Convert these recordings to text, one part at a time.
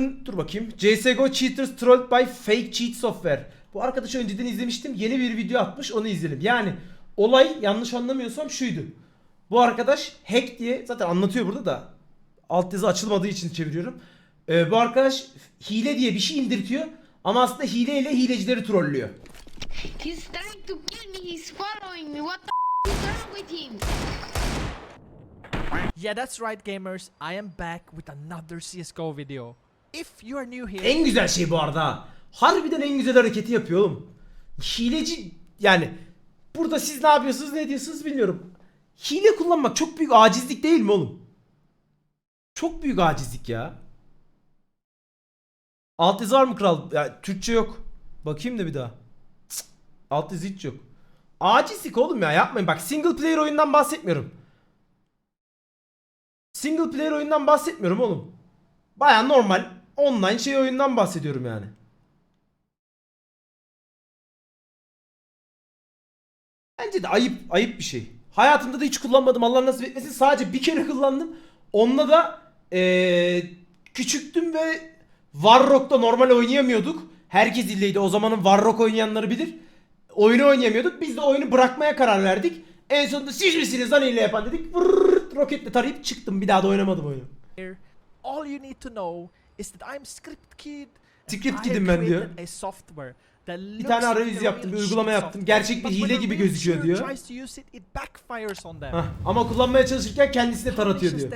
cheater'ın dur bakayım. CSGO cheaters trolled by fake cheat software. Bu arkadaşı önceden izlemiştim. Yeni bir video atmış onu izleyelim. Yani olay yanlış anlamıyorsam şuydu. Bu arkadaş hack diye zaten anlatıyor burada da altyazı açılmadığı için çeviriyorum. Ee, bu arkadaş hile diye bir şey indirtiyor ama aslında hileyle hilecileri trollüyor. He's trying to kill me. He's following me. What the f- is wrong with him? Yeah, that's right, gamers. I am back with another CSGO video. En güzel şey bu arada. ha. Harbiden en güzel hareketi yapıyor oğlum. Hileci yani burada siz ne yapıyorsunuz ne ediyorsunuz bilmiyorum. Hile kullanmak çok büyük acizlik değil mi oğlum? Çok büyük acizlik ya. Alt yazı var mı kral? Ya, Türkçe yok. Bakayım da bir daha. Cık, alt yazı hiç yok. Acizlik oğlum ya yapmayın. Bak single player oyundan bahsetmiyorum. Single player oyundan bahsetmiyorum oğlum. Baya normal online şey oyundan bahsediyorum yani. Bence de ayıp ayıp bir şey. Hayatımda da hiç kullanmadım Allah nasip etmesin. Sadece bir kere kullandım. Onunla da eee, küçüktüm ve Warrock'ta normal oynayamıyorduk. Herkes illeydi. O zamanın Warrock oynayanları bilir. Oyunu oynayamıyorduk. Biz de oyunu bırakmaya karar verdik. En sonunda siz misiniz lan hile yapan dedik. Vırrrrt, roketle tarayıp çıktım. Bir daha da oynamadım oyunu. all you need to know is that I'm Script Kid. Script Kid'im ben diyor. A software Bir tane arayüz yaptım, bir uygulama yaptım. Gerçek bir hile gibi gözüküyor diyor. Hah, ama kullanmaya çalışırken kendisi de taratıyor diyor.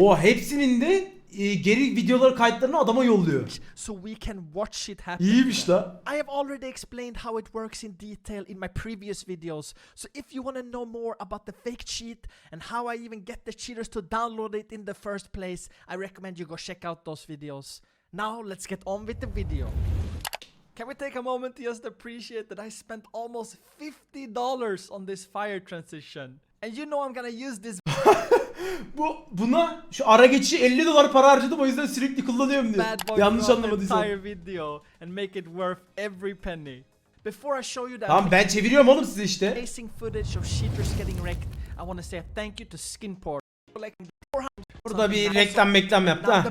O hepsinin de e, geri videoları kayıtlarını adama yolluyor. so we can watch it happen. İyiymiş la. I have already explained how it works in detail in my previous videos, so if you want to know more about the fake cheat and how I even get the cheaters to download it in the first place, I recommend you go check out those videos. Now let's get on with the video. Can we take a moment to just appreciate that I spent almost $50 on this fire transition? And you know I'm gonna use this Bu buna şu ara geçişi 50 dolar para harcadım o yüzden sürekli kullanıyorum diyor. bad boy Yanlış throughout the anlamadıysam. entire video and make it worth every penny. Before I show you that Tamam ben çeviriyorum oğlum size işte. amazing footage of cheaters getting wrecked, I want to say a thank you to Skinport. for collecting 400 Burada bir reklam meklam yaptı ha.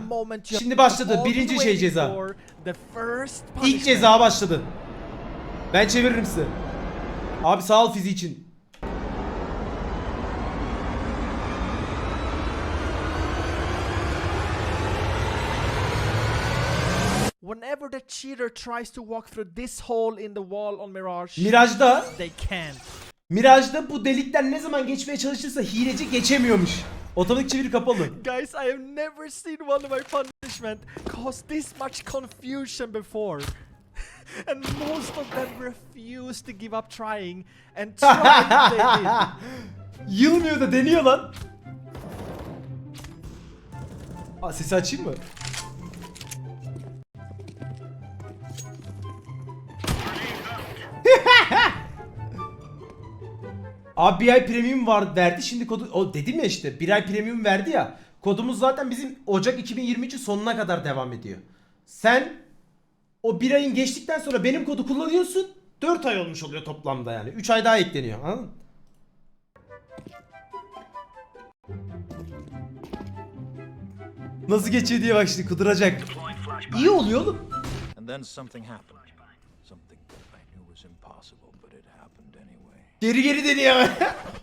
Şimdi başladı. Birinci şey ceza. İlk ceza başladı. Ben çeviririm size. Abi sağ ol fiziği için. Whenever the cheater tries to walk through this hole in the wall on Mirage, Mirage'da they can't. Mirage'da bu delikten ne zaman geçmeye çalışırsa hileci geçemiyormuş. Otomatik çeviri kapalı. Guys, I have never seen one of my punishment cause this much confusion before. and most of them refuse to give up trying and tried they did. Yılmıyor da deniyor lan. Aa, sesi açayım mı? Abi bir ay premium var verdi şimdi kodu o dedim ya işte bir ay premium verdi ya kodumuz zaten bizim Ocak 2023'ün sonuna kadar devam ediyor. Sen o bir ayın geçtikten sonra benim kodu kullanıyorsun 4 ay olmuş oluyor toplamda yani 3 ay daha ekleniyor anladın? Nasıl geçiyor diye bak şimdi kuduracak. İyi oluyor oğlum. Geri geri deniyor.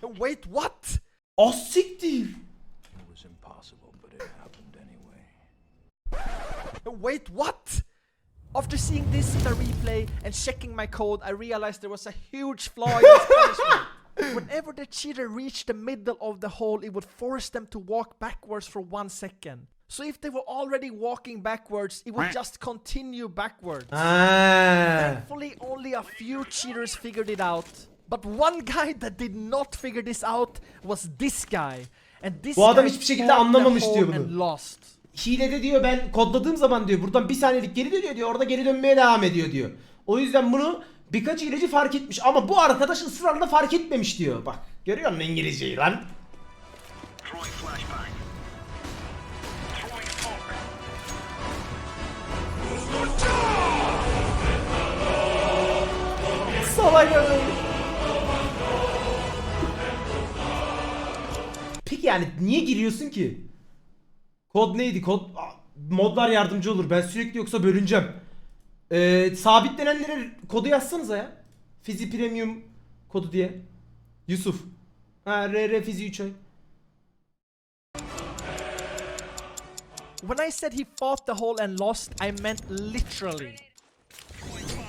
Wait, what? Az siktir. It was impossible, but it happened anyway. Wait, what? After seeing this in the replay and checking my code, I realized there was a huge flaw in this punishment. Whenever the cheater reached the middle of the hole, it would force them to walk backwards for one second. So if they were already walking backwards, it would just continue backwards. Ha. Thankfully, only a few cheaters figured it out. But one guy that did not figure this out was this guy. And this Bu adam guy hiçbir şekilde fought the anlamamış hole diyor bunu. and lost. Hilede diyor ben kodladığım zaman diyor buradan bir saniyelik geri dönüyor diyor orada geri dönmeye devam ediyor diyor. O yüzden bunu birkaç hileci fark etmiş ama bu arkadaş ısrarla fark etmemiş diyor. Bak görüyor musun İngilizceyi lan? Aynen öyle. Peki yani niye giriyorsun ki? Kod neydi? Kod modlar yardımcı olur. Ben sürekli yoksa bölüneceğim. Ee, sabitlenenlere kodu yazsanıza ya. Fizi Premium kodu diye. Yusuf. Ha RR Fizi 3 ay. When I said he fought the hole and lost, I meant literally.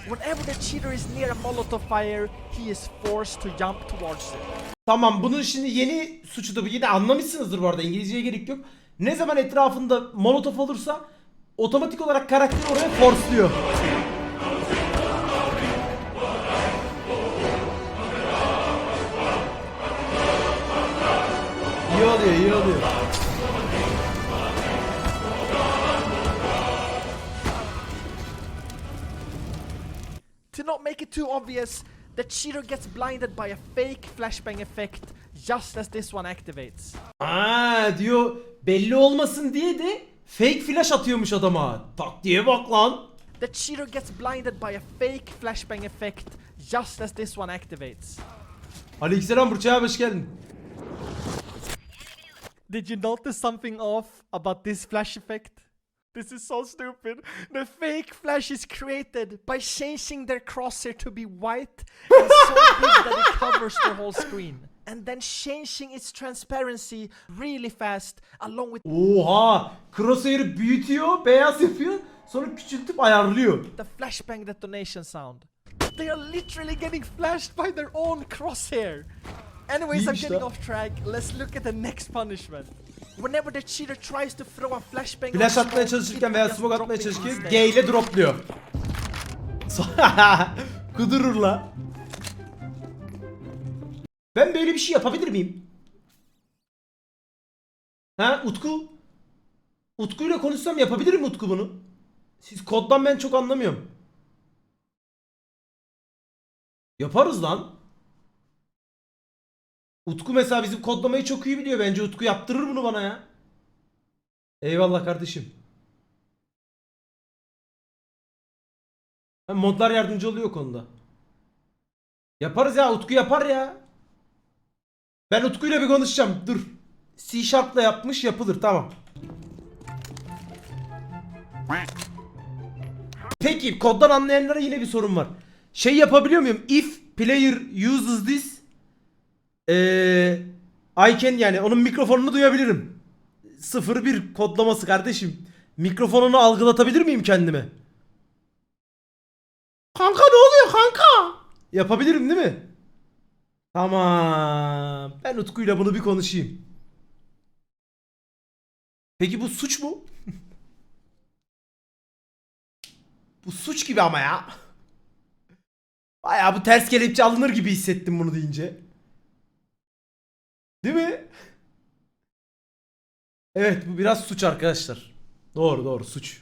Whenever the cheater is near a Molotov fire, he is forced to jump towards it. Tamam bunun şimdi yeni suçu da. Yine anlamışsınızdır bu arada. İngilizceye gerek yok. Ne zaman etrafında molotof olursa otomatik olarak karakteri oraya force'luyor. İyi oluyor, iyi oluyor. To not make it too obvious, the cheater gets blinded by a fake flashbang effect just as this one activates. Aa diyor belli olmasın diye de fake flash atıyormuş adama. Taktiğe bak lan. The cheater gets blinded by a fake flashbang effect just as this one activates. Aleykümselam Burçay abi hoş geldin. Did you notice something off about this flash effect? This is so stupid. The fake flash is created by changing their crosshair to be white and so big that it covers the whole screen. And then changing its transparency really fast along with Oha! Crosshair'ı büyütüyor, beyaz yapıyor. Sonra küçültüp ayarlıyor. the flashbang detonation sound. They are literally getting flashed by their own crosshair. Anyways, I'm İyiymiş getting lan. off track. Let's look at the next punishment. Whenever the cheater tries to throw a flashbang, Flash atmaya çalışırken veya smoke atmaya çalışırken. G ile dropluyor. Kudurur la. Ben böyle bir şey yapabilir miyim? Ha Utku? Utku ile konuşsam yapabilir mi Utku bunu? Siz koddan ben çok anlamıyorum. Yaparız lan. Utku mesela bizim kodlamayı çok iyi biliyor. Bence Utku yaptırır bunu bana ya. Eyvallah kardeşim. Modlar yardımcı oluyor konuda. Yaparız ya Utku yapar ya. Ben Utku'yla bir konuşacağım. Dur. C Sharp'la yapmış yapılır tamam. Peki koddan anlayanlara yine bir sorun var. Şey yapabiliyor muyum? If player uses this I can yani onun mikrofonunu duyabilirim. 01 kodlaması kardeşim. Mikrofonunu algılatabilir miyim kendime? Kanka ne oluyor kanka? Yapabilirim değil mi? Tamam. Ben Utku'yla bunu bir konuşayım. Peki bu suç mu? bu suç gibi ama ya. Baya bu ters kelepçe alınır gibi hissettim bunu deyince. Değil mi? Evet bu biraz suç arkadaşlar. Doğru doğru suç.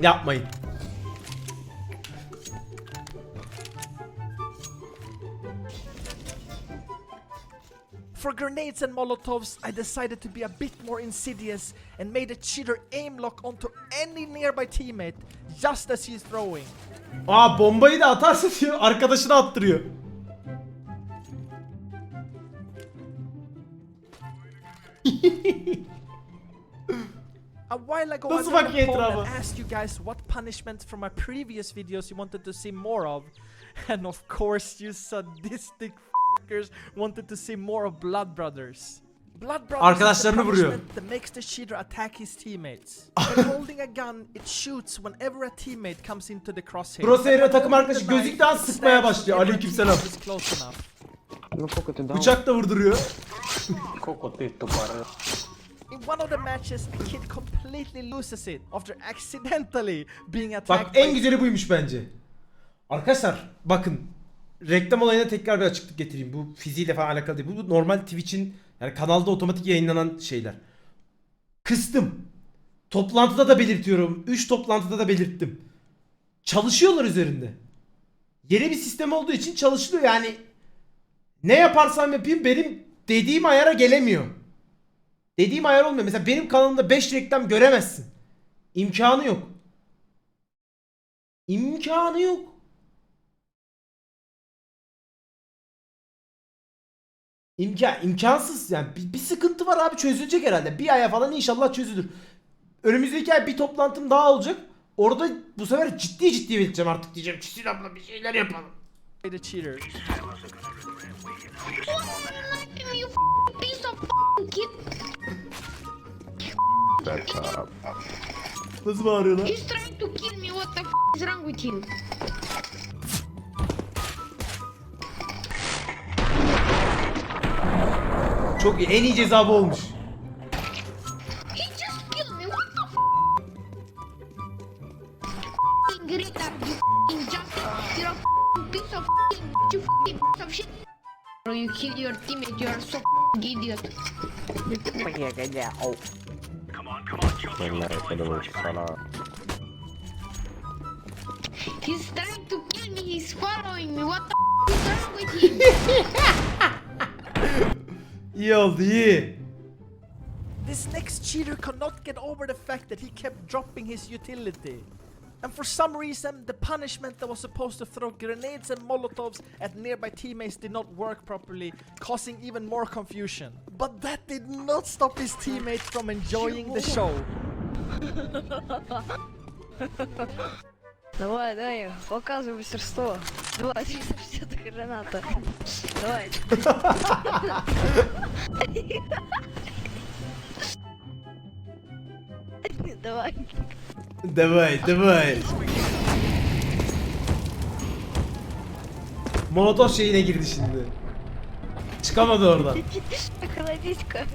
Yapmayın. For grenades and molotovs, I decided to be a bit more insidious and made a cheater aim lock onto any nearby teammate just as he's throwing. Aa bombayı da atarsa diyor arkadaşına attırıyor. A while ago, Nasıl I bakıyor a poll and etrafa? asked you guys what punishment from my previous videos you wanted to see more of. And of course, you sadistic fuckers wanted to see more of Blood Brothers. Blood Brothers Arkadaşlarını is the vuruyor. punishment that makes the cheater attack his teammates. By holding a gun, it shoots whenever a teammate comes into the crosshair. By takım arkadaşı gözlükten sıkmaya başlıyor. Aleykümselam. Bıçak da vurduruyor. Cocotito para. In one of the matches, a kid completely loses it after accidentally being Bak attacked en by güzeli buymuş bence. Arkadaşlar bakın reklam olayına tekrar bir açıklık getireyim. Bu fiziğiyle falan alakalı değil. Bu normal Twitch'in yani kanalda otomatik yayınlanan şeyler. Kıstım. Toplantıda da belirtiyorum. 3 toplantıda da belirttim. Çalışıyorlar üzerinde. Yeni bir sistem olduğu için çalışılıyor yani. Ne yaparsam yapayım benim dediğim ayara gelemiyor. Dediğim ayar olmuyor. Mesela benim kanalımda 5 reklam göremezsin. İmkanı yok. İmkanı yok. İmkan, imkansız yani bir, bir sıkıntı var abi çözülecek herhalde. Bir aya falan inşallah çözülür. Önümüzdeki ay bir toplantım daha olacak. Orada bu sefer ciddi ciddi vereceğim artık diyeceğim. Çisil abla bir şeyler yapalım the kid. Nasıl bağırıyor lan? He's trying to kill me. What the f- is wrong with him? Çok iyi. En iyi ceza bu olmuş. Your teammate. You are so f***ing idiot. Come on, come on, you're a little bit of. He's trying to kill me. He's following me. What the f- is wrong with him? İyi oldu. This next cheater cannot get over the fact that he kept dropping his utility. And for some reason, the punishment that was supposed to throw grenades and molotovs at nearby teammates did not work properly, causing even more confusion. But that did not stop his teammates from enjoying the show. Давай, дай, показывай мастерство. Давай, 360 граната. Давай. Давай. Давай давай. Molotov şeyine girdi şimdi. Çıkamadı oradan. Охладись-ка.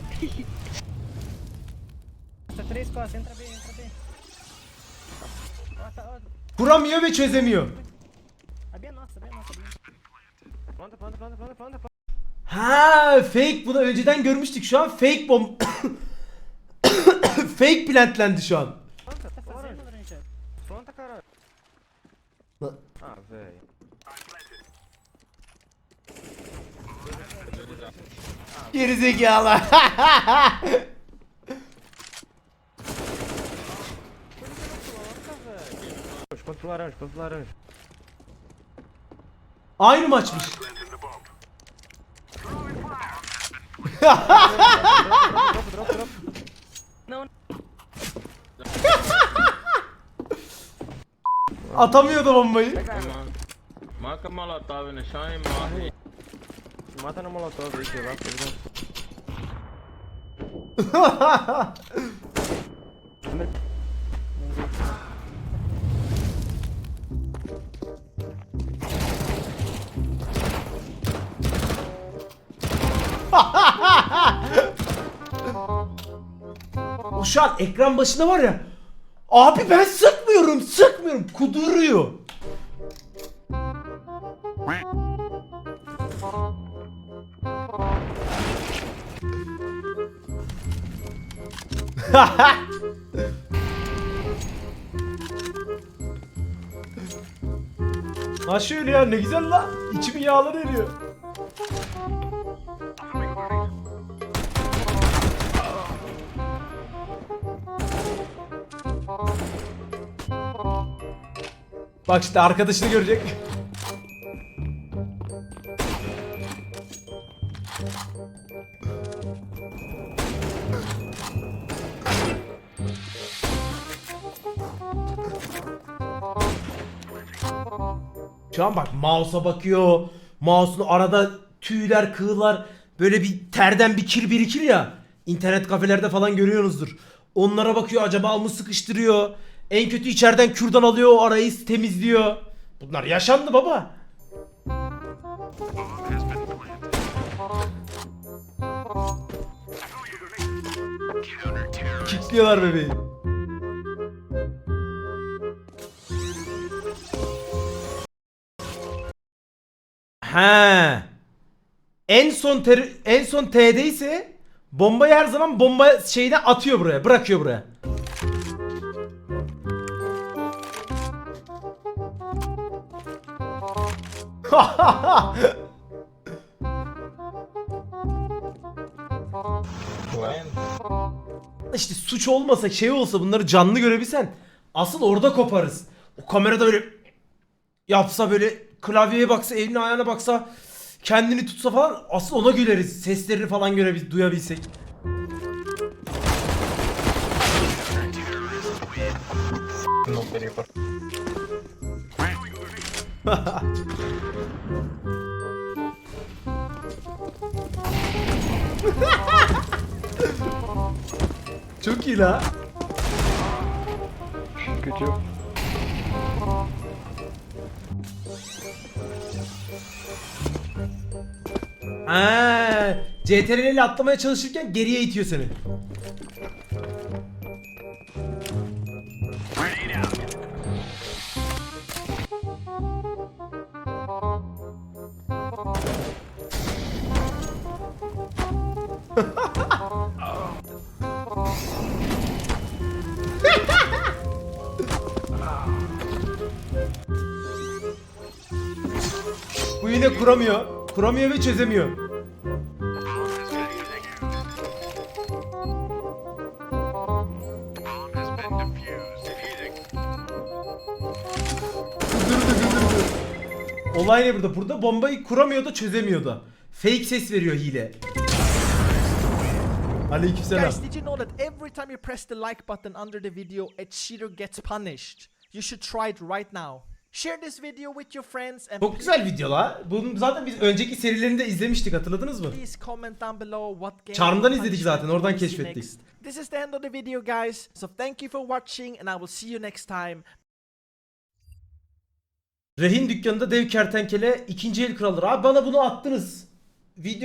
Kuramıyor ve çözemiyor. Ha fake bunu önceden görmüştük şu an fake bomb fake plantlendi şu an. Gerizekalı. Quanto laranja, quanto laranja. Aynı maçmış. Atamıyordu bombayı. Marca molotov no chão e morre. Mata molotov aí, sei lá, şu an ekran başında var ya. Abi ben sıkmıyorum, sıkmıyorum. Kuduruyor. Ha şöyle ya ne güzel la. İçimin yağları eriyor. Bak işte arkadaşını görecek. Şu bak mouse'a bakıyor. Mouse'un arada tüyler, kığlar böyle bir terden bir kir birikir ya. İnternet kafelerde falan görüyorsunuzdur. Onlara bakıyor acaba mı sıkıştırıyor. En kötü içeriden kürdan alıyor o arayı temizliyor. Bunlar yaşandı baba. Kitliyorlar bebeği. He. En son ter en son T'de ise bombayı her zaman bomba şeyine atıyor buraya, bırakıyor buraya. işte suç olmasa şey olsa bunları canlı görebilsen asıl orada koparız. O kamerada böyle yapsa böyle klavyeye baksa eline ayağına baksa kendini tutsa falan asıl ona güleriz. Seslerini falan görebil duyabilsek. Çok iyi la. Kötü. CTRL ile atlamaya çalışırken geriye itiyor seni. Bu yine kuramıyor. Kuramıyor ve çözemiyor. Olay ne burada? Burada bombayı kuramıyor da çözemiyor da. Fake ses veriyor hile. Aleykümselam. Guys, did you know that every time you press the like button under the video, a cheater gets punished? You should try it right now. Share this video with your friends and Çok güzel video la. Bunu zaten biz önceki serilerinde izlemiştik hatırladınız mı? please comment down below what game Charm'dan or izledik punishment zaten, oradan you see keşfettik. next. This is the end of the video guys. So thank you for watching and I will see you next time. Rehin dükkanında dev kertenkele ikinci el kralıdır. Abi bana bunu attınız. Video